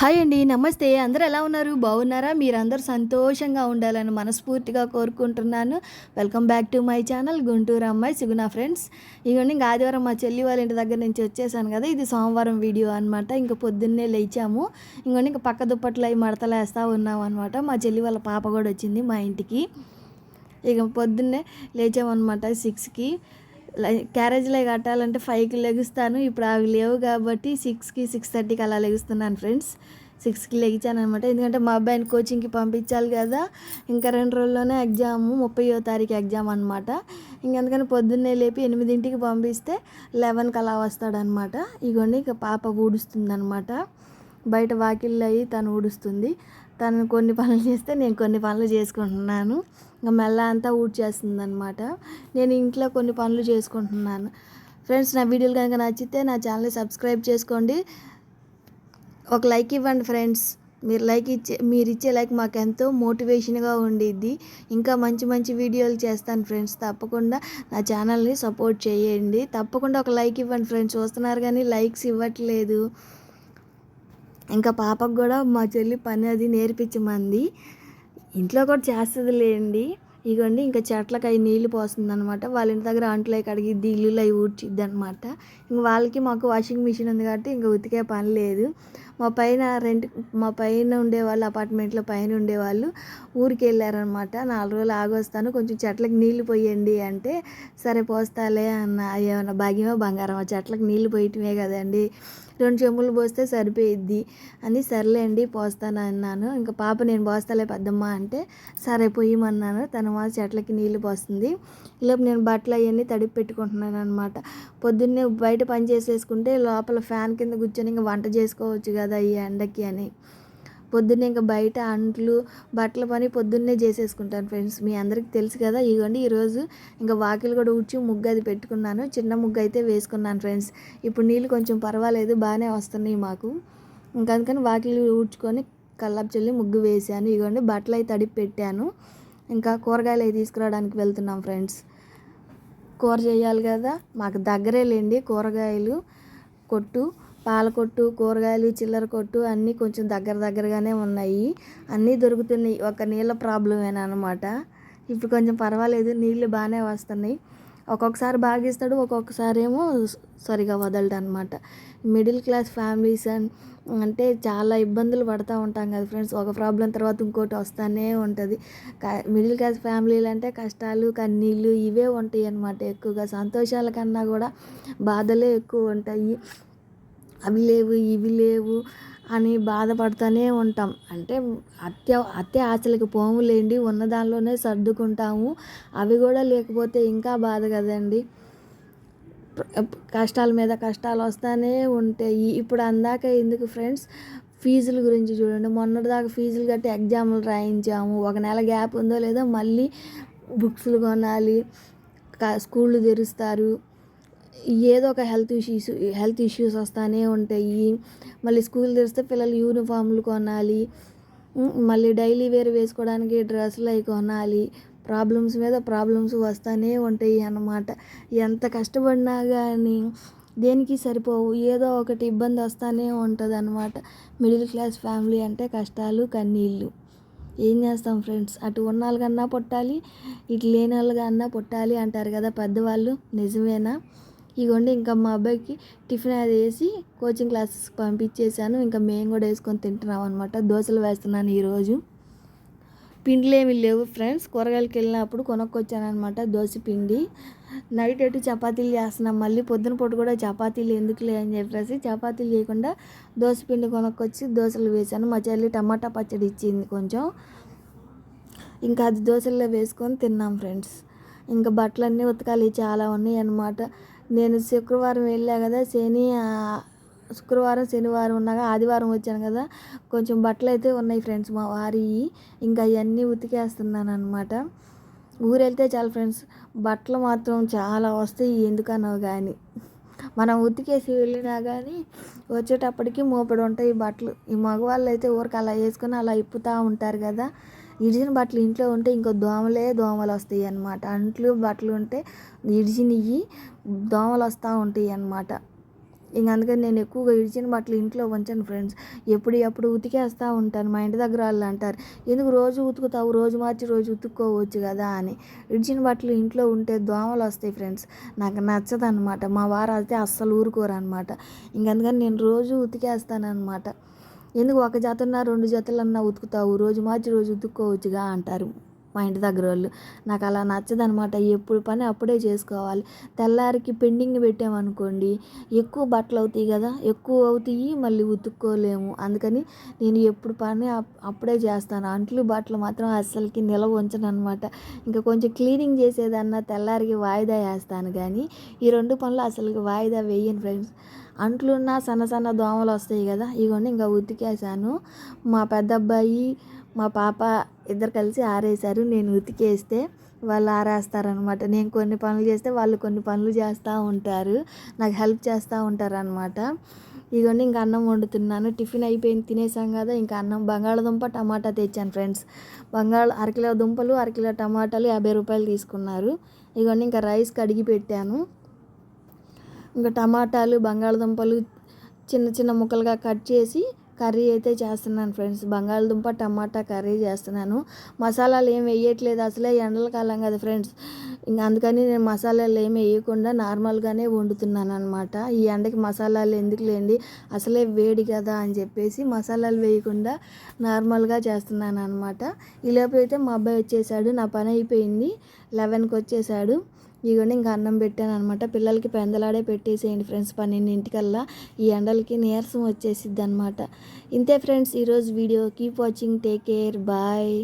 Hi అండి నమస్తే. అందరు ఎలా ఉన్నారు? బాగున్నారా? మీరందరూ సంతోషంగా ఉండాలని మనస్ఫూర్తిగా కోరుకుంటున్నాను. Welcome back to my channel Guntur అమ్మాయి సిగునా ఫ్రెండ్స్ ఇవన్నీ ఇంకా ఆదివారం మా చెల్లి వాళ్ళ ఇంటి దగ్గర నుంచి వచ్చేసాను కదా ఇది సోమవారం వీడియో అనమాట ఇంకా పొద్దున్నే లేచాము. ఇంకొన్ని ఇంకా పక్క దుప్పట్లు అవి మడతలేస్తూ ఉన్నాం అనమాట మా చెల్లి వాళ్ళ పాప కూడా వచ్చింది మా ఇంటికి. ఇక పొద్దున్నే లేచామన్నమాట సిక్స్కి క్యారేజ్లో కట్టాలంటే ఫైవ్కి లెగుస్తాను. ఇప్పుడు అవి లేవు కాబట్టి సిక్స్కి సిక్స్ థర్టీకి అలా లెగుస్తున్నాను ఫ్రెండ్స్. సిక్స్కి లెగిచాను అనమాట ఎందుకంటే మా అబ్బాయిని కోచింగ్కి పంపించాలి కదా. ఇంకా రెండు రోజుల్లోనే ఎగ్జామ్ ముప్పయో తారీఖు ఎగ్జామ్ అనమాట ఇంకెందుకని పొద్దున్నే లేపి ఎనిమిదింటికి పంపిస్తే లెవెన్కి అలా వస్తాడనమాట ఇగోండి ఇక పాప ఊడుస్తుంది అనమాట బయట వాకిళ్ళు అయ్యి తను ఊడుస్తుంది. తను కొన్ని పనులు చేస్తే నేను కొన్ని పనులు చేసుకుంటున్నాను. ఇంకా మెల్ల అంతా ఊడ్చేస్తుంది అనమాట నేను ఇంట్లో కొన్ని పనులు చేసుకుంటున్నాను. ఫ్రెండ్స్ నా వీడియోలు కనుక నచ్చితే నా ఛానల్ని సబ్స్క్రైబ్ చేసుకోండి. ఒక లైక్ ఇవ్వండి ఫ్రెండ్స్. మీరు లైక్ ఇచ్చే మీరు ఇచ్చే లైక్ మాకు ఎంతో మోటివేషన్గా ఉండిద్ది. ఇంకా మంచి మంచి వీడియోలు చేస్తాను ఫ్రెండ్స్. తప్పకుండా నా ఛానల్ని సపోర్ట్ చేయండి. తప్పకుండా ఒక లైక్ ఇవ్వండి ఫ్రెండ్స్. చూస్తున్నారు కానీ లైక్స్ ఇవ్వట్లేదు. ఇంకా పాపకు కూడా మా చెల్లి పని అది నేర్పించమంది. ఇంట్లో కూడా చేస్తుంది లేండి ఇగోండి ఇంకా చెట్లకు అవి నీళ్ళు పోస్తుంది అనమాట వాళ్ళ ఇంటి దగ్గర అంట్లు అవి కడిగిద్ది ఇల్లులు అవి ఊడ్చిద్ది అనమాట ఇంక వాళ్ళకి మాకు వాషింగ్ మిషన్ ఉంది కాబట్టి ఇంక ఉతికే పని లేదు. మా పైన రెంట్ మా పైన ఉండేవాళ్ళు అపార్ట్మెంట్లో పైన ఉండేవాళ్ళు ఊరికి వెళ్ళారనమాట నాలుగు రోజులు ఆగొస్తాను. కొంచెం చెట్లకు నీళ్ళు పోయండి అంటే సరే పోస్తాలే అన్న ఏమన్నా భాగ్యమో బంగారం ఆ చెట్లకు నీళ్ళు పోయటమే కదండి. రెండు చెంబులు పోస్తే సరిపోయిద్ది. అని సర్లేండి పోస్తాను అన్నాను. ఇంకా పాప నేను పోస్తాలే పెద్దమ్మ అంటే సరే పోయమన్నాను. తన మా చెట్లకి నీళ్ళు పోస్తుంది. ఈలోపు నేను బట్టలు అవన్నీ తడిపి పెట్టుకుంటున్నాను అనమాట పొద్దున్నే బయట పని చేసేసుకుంటే లోపల ఫ్యాన్ కింద కూర్చొని ఇంకా వంట చేసుకోవచ్చు కదా. ఈ ఎండకి అని. పొద్దున్నే ఇంకా బయట అంట్లు బట్టల పని పొద్దున్నే చేసేసుకుంటాను ఫ్రెండ్స్. మీ అందరికి తెలుసు కదా ఇదిగోండి ఈరోజు ఇంకా వాకిలు కూడా ఊడ్చి ముగ్గు అది పెట్టుకున్నాను. చిన్న ముగ్గు అయితే వేసుకున్నాను ఫ్రెండ్స్. ఇప్పుడు నీళ్ళు కొంచెం పర్వాలేదు బాగానే వస్తున్నాయి మాకు. ఇంకా అందుకని వాకిలు ఊడ్చుకొని కల్లాపు చల్లి ముగ్గు వేసాను ఇదిగోండి బట్టలు అయితే తడిపి పెట్టాను. ఇంకా కూరగాయలు అవి తీసుకురావడానికి వెళ్తున్నాం ఫ్రెండ్స్. కూర చేయాలి కదా మాకు దగ్గరే లేండి కూరగాయలు కొట్టు. పాల కొట్టు కూరగాయలు చిల్లర కొట్టు అన్నీ కొంచెం దగ్గర దగ్గరగానే ఉన్నాయి. అన్నీ దొరుకుతున్నాయి. ఒక నీళ్ళ ప్రాబ్లమేనా అనమాట ఇప్పుడు కొంచెం పర్వాలేదు. నీళ్ళు బాగానే వస్తున్నాయి. ఒక్కొక్కసారి బాగా ఇస్తాడు ఒక్కొక్కసారి ఏమో సరిగా వదలడు అనమాట మిడిల్ క్లాస్ ఫ్యామిలీస్ అండ్ అంటే చాలా ఇబ్బందులు పడుతూ ఉంటాం కదా ఫ్రెండ్స్. ఒక ప్రాబ్లం తర్వాత ఇంకోటి వస్తూనే ఉంటుంది. మిడిల్ క్లాస్ ఫ్యామిలీలు అంటే కష్టాలు కన్నీళ్ళు ఇవే ఉంటాయి అనమాట ఎక్కువగా. సంతోషాల కన్నా కూడా బాధలే ఎక్కువ ఉంటాయి. అవి లేవు ఇవి లేవు అని బాధపడుతూనే ఉంటాం. అంటే అత్య అత్య ఆశలకు పోములేండి ఉన్న దానిలోనే సర్దుకుంటాము. అవి కూడా లేకపోతే ఇంకా బాధ కదండి. కష్టాల మీద కష్టాలు వస్తూనే ఉంటాయి. ఇప్పుడు అందాక ఎందుకు ఫ్రెండ్స్ ఫీజుల గురించి చూడండి. మొన్నటిదాకా ఫీజులు కట్టి ఎగ్జామ్లు రాయించాము. ఒక నెల గ్యాప్ ఉందో లేదో మళ్ళీ బుక్స్లు కొనాలి స్కూళ్ళు తెరుస్తారు. ఏదో ఒక హెల్త్ ఇష్యూస్ హెల్త్ ఇష్యూస్ వస్తూనే ఉంటాయి. మళ్ళీ స్కూల్ తెరిస్తే పిల్లలు యూనిఫామ్లు కొనాలి. మళ్ళీ డైలీ వేర్ వేసుకోవడానికి డ్రెస్సులు అవి కొనాలి. ప్రాబ్లమ్స్ మీద ప్రాబ్లమ్స్ వస్తూనే ఉంటాయి అన్నమాట. ఎంత కష్టపడినా కానీ దేనికి సరిపోవు. ఏదో ఒకటి ఇబ్బంది వస్తూనే ఉంటుంది అనమాట మిడిల్ క్లాస్ ఫ్యామిలీ అంటే కష్టాలు కన్నీళ్ళు. ఏం చేస్తాం ఫ్రెండ్స్? అటు ఉన్న వాళ్ళకన్నా పుట్టాలి ఇటు లేని వాళ్ళకన్నా పుట్టాలి అంటారు కదా పెద్దవాళ్ళు. నిజమేనా? ఇగోండి ఇంకా మా అబ్బాయికి టిఫిన్ అది వేసి కోచింగ్ క్లాసెస్కి పంపించేశాను. ఇంకా మేము కూడా వేసుకొని తింటున్నాం అనమాట దోశలు వేస్తున్నాను ఈరోజు. పిండిలు ఏమి లేవు ఫ్రెండ్స్. కూరగాయలకి వెళ్ళినప్పుడు కొనుక్కొచ్చానమాట దోశ పిండి. నైట్ ఎటు చపాతీలు చేస్తున్నాం. మళ్ళీ పొద్దున పూట కూడా చపాతీలు ఎందుకులే అని చెప్పేసి చపాతీలు చేయకుండా దోశ పిండి కొనుక్కొచ్చి దోశలు వేసాను మా చెల్లి టమాటా పచ్చడి ఇచ్చింది కొంచెం. ఇంకా అది దోశల్లో వేసుకొని తిన్నాం ఫ్రెండ్స్. ఇంకా బట్టలన్నీ ఉతకాలి చాలా ఉన్నాయి అన్నమాట నేను శుక్రవారం వెళ్ళా కదా శని శుక్రవారం శనివారం ఉన్నాగా ఆదివారం వచ్చాను కదా. కొంచెం బట్టలు అయితే ఉన్నాయి ఫ్రెండ్స్ మా వారి. ఇంకా అవన్నీ ఉతికేస్తున్నాను అనమాట ఊరు వెళ్తే చాలా ఫ్రెండ్స్ బట్టలు మాత్రం చాలా వస్తాయి ఎందుకనో కానీ మనం ఉతికేసి వెళ్ళినా కానీ వచ్చేటప్పటికి మోపడి ఉంటాయి బట్టలు. ఈ మగవాళ్ళు అయితే ఊరికి అలా వేసుకొని అలా ఇప్పుతూ ఉంటారు కదా. ఇడిచిన బట్టలు ఇంట్లో ఉంటే ఇంకో దోమలే దోమలు వస్తాయి అన్నమాట. అంట్లు బట్టలు ఉంటే ఇడిచినవి దోమలు వస్తూ ఉంటాయి అన్నమాట. ఇంక అందుకని నేను ఎక్కువగా ఇడిచిన బట్టలు ఇంట్లో ఉంచాను ఫ్రెండ్స్. ఎప్పుడు ఎప్పుడు ఉతికేస్తూ ఉంటాను. మా ఇంటి దగ్గర వాళ్ళు అంటారు ఎందుకు రోజు ఉతుకుతావు? రోజు మార్చి రోజు ఉతుక్కోవచ్చు కదా అని. ఇడిచిన బట్టలు ఇంట్లో ఉంటే దోమలు వస్తాయి ఫ్రెండ్స్. నాకు నచ్చదు అనమాట మా వారు అయితే అస్సలు ఊరుకోరు అనమాట ఇంకందుకని నేను రోజు ఉతికేస్తాను అనమాట ఎందుకు ఒక జతన్నా రెండు జతలన్నా ఉతుకుతావు? రోజు మార్చి రోజు ఉతుక్కోవచ్చుగా అంటారు మా ఇంటి దగ్గర వాళ్ళు. నాకు అలా నచ్చదనమాట. ఎప్పుడు పని అప్పుడే చేసుకోవాలి. తెల్లారికి పెండింగ్ పెట్టామనుకోండి ఎక్కువ బట్టలు అవుతాయి కదా ఎక్కువ అవుతాయి మళ్ళీ ఉతుక్కోలేము. అందుకని నేను ఎప్పుడు పని అప్పుడే చేస్తాను. అంట్లు బట్టలు మాత్రం అస్సలకి నిలవ ఉంచను అనమాట ఇంకా కొంచెం క్లీనింగ్ చేసేదన్నా తెల్లారికి వాయిదా వేస్తాను. కానీ ఈ రెండు పనులు అసలుకి వాయిదా వేయను ఫ్రెండ్స్. అంట్లున్న సన్న సన్న దోమలు వస్తాయి కదా ఇవన్నీ ఇంకా ఉతికేసాను మా పెద్ద అబ్బాయి మా పాప ఇద్దరు కలిసి ఆరేశారు. నేను ఉతికేస్తే వాళ్ళు ఆరేస్తారనమాట నేను కొన్ని పనులు చేస్తే వాళ్ళు కొన్ని పనులు చేస్తూ ఉంటారు. నాకు హెల్ప్ చేస్తూ ఉంటారనమాట ఇదిగోండి ఇంకా అన్నం వండుతున్నాను. టిఫిన్ అయిపోయింది తినేసాం కదా ఇంకా అన్నం బంగాళదుంప టమాటా తెచ్చాను ఫ్రెండ్స్. బంగాళ అరకిలో దుంపలు అరకిలో టమాటాలు యాభై రూపాయలు తీసుకున్నారు. ఇదిగోండి ఇంకా రైస్ కడిగి పెట్టాను. ఇంకా టమాటాలు బంగాళదుంపలు చిన్న చిన్న ముక్కలుగా కట్ చేసి కర్రీ అయితే చేస్తున్నాను ఫ్రెండ్స్. బంగాళదుంప టమాటా కర్రీ చేస్తున్నాను. మసాలాలు ఏం వేయట్లేదు అసలే ఎండల కాలం కదా ఫ్రెండ్స్. ఇంకా అందుకని నేను మసాలాలు ఏమి వేయకుండా నార్మల్గానే వండుతున్నాను అనమాట ఈ ఎండకి మసాలాలు ఎందుకు లేండి? అసలే వేడి కదా అని చెప్పేసి మసాలాలు వేయకుండా నార్మల్గా చేస్తున్నాను అనమాట ఈలోపు అయితే మా అబ్బాయి వచ్చేసాడు నా పని అయిపోయింది. లెవెన్కి వచ్చేసాడు. ఇదిగోండి ఇంకా అన్నం పెట్టాను అనమాట పిల్లలకి పెందలాడే పెట్టేసేయండి ఫ్రెండ్స్ పన్నెండింటికల్లా. ఈ ఎండలకి నీరసం వచ్చేసిద్ది అనమాట ఇంతే ఫ్రెండ్స్ ఈరోజు video. Keep watching take care bye.